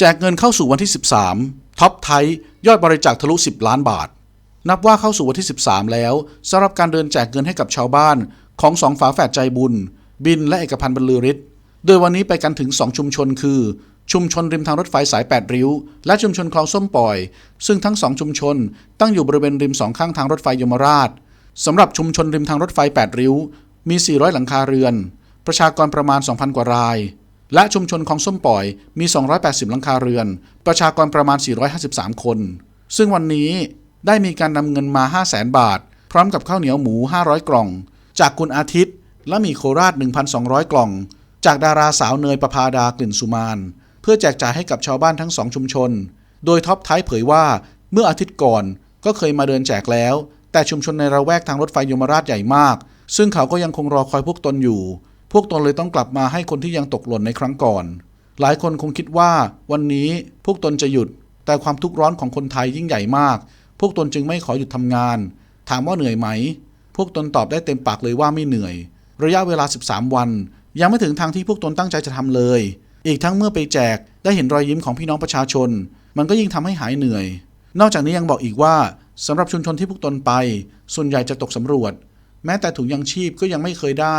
แจกเงินเข้าสู่วันที่ 13 ท็อปไทยยอดบริจาคทะลุ 10 ล้านบาท นับว่าเข้าสู่วันที่ 13 แล้วสำหรับการเดินแจกเงินให้กับชาวบ้าน ของสองฝาแฝดใจบุญ บินและเอกพันธ์บรรลือฤทธิ์โดยวันนี้ไปกันถึง 2 ชุมชนคือ ชุมชนริมทางรถไฟสาย 8 ริ้ว และชุมชนคลองส้มปล่อย ซึ่งทั้ง2ชุมชน ตั้งอยู่บริเวณริมสองข้างทางรถไฟยมราชสำหรับชุมชนริมทางรถไฟ 8 ริ้ว มี 400 หลังคาเรือน ประชากรประมาณ 2,000 กว่าราย และชุมชนคลองส้มปล่อยมี 280 หลังคาเรือน ประชากรประมาณ 453 คน ซึ่งวันนี้ได้มีการนำเงินมา 5 0 0แสนบาท พร้อมกับข้าวเหนียวหมู 500 กล่อง จากคุณอาทิตย์ และมีโคราช 1,200 กล่อง จากดาราสาวเนยประภาดากลิ่นสุมาน เพื่อแจกจ่ายให้กับชาวบ้านทั้งสองชุมชน โดยท็อปท้ายเผยว่า เมื่ออาทิตย์ก่อนก็เคยมาเดินแจกแล้ว แต่ชุมชนในระแวกทางรถไฟยมราชใหญ่มาก ซึ่งเขาก็ยังคงรอคอยพวกตนอยู่ พวกตนเลยต้องกลับมาให้คนที่ยังตกหล่นในครั้งก่อน หลายคนคงคิดว่าวันนี้พวกตนจะหยุด แต่ความทุกข์ร้อนของคนไทยยิ่งใหญ่มาก พวกตนจึงไม่ขอหยุดทำงาน ถามว่าเหนื่อยไหม พวกตนตอบได้เต็มปากเลยว่าไม่เหนื่อย ระยะเวลา 13 วัน ยังไม่ถึงทางที่พวกตนตั้งใจจะทำเลย อีกทั้งเมื่อไปแจกได้เห็นรอยยิ้มของพี่น้องประชาชน มันก็ยิ่งทำให้หายเหนื่อย นอกจากนี้ยังบอกอีกว่าสำหรับชุมชนที่พวกตนไป ส่วนใหญ่จะตกสำรวจ แม้แต่ถุงยังชีพก็ยังไม่เคยได้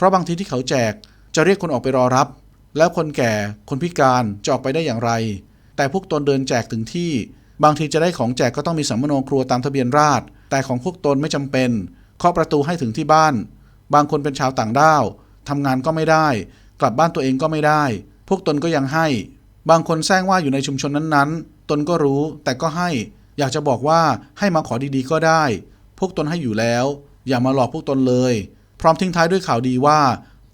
เพราะบางทีที่เขาแจกจะเรียกคนออกไปรอรับ แล้วคนแก่คนพิการจะออกไปได้อย่างไร แต่พวกตนเดินแจกถึงที่ บางทีจะได้ของแจกก็ต้องมีสัมมโนครัวตามทะเบียนราษฎรแต่ของพวกตนไม่จำเป็นเคาะประตูให้ถึงที่บ้าน บางคนเป็นชาวต่างด้าวทำงานก็ไม่ได้ กลับบ้านตัวเองก็ไม่ได้ พวกตนก็ยังให้ บางคนแซงว่าอยู่ในชุมชนนั้นๆ ตนก็รู้แต่ก็ให้ อยากจะบอกว่าให้มาขอดีๆก็ได้ พวกตนให้อยู่แล้ว อย่ามาหลอกพวกตนเลย พร้อมทิ้งท้ายด้วยข่าวดีว่า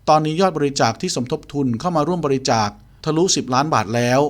ตอนนี้ยอดบริจาคที่สมทบทุนเข้ามาร่วมบริจาคทะลุ 10 ล้านบาทแล้ว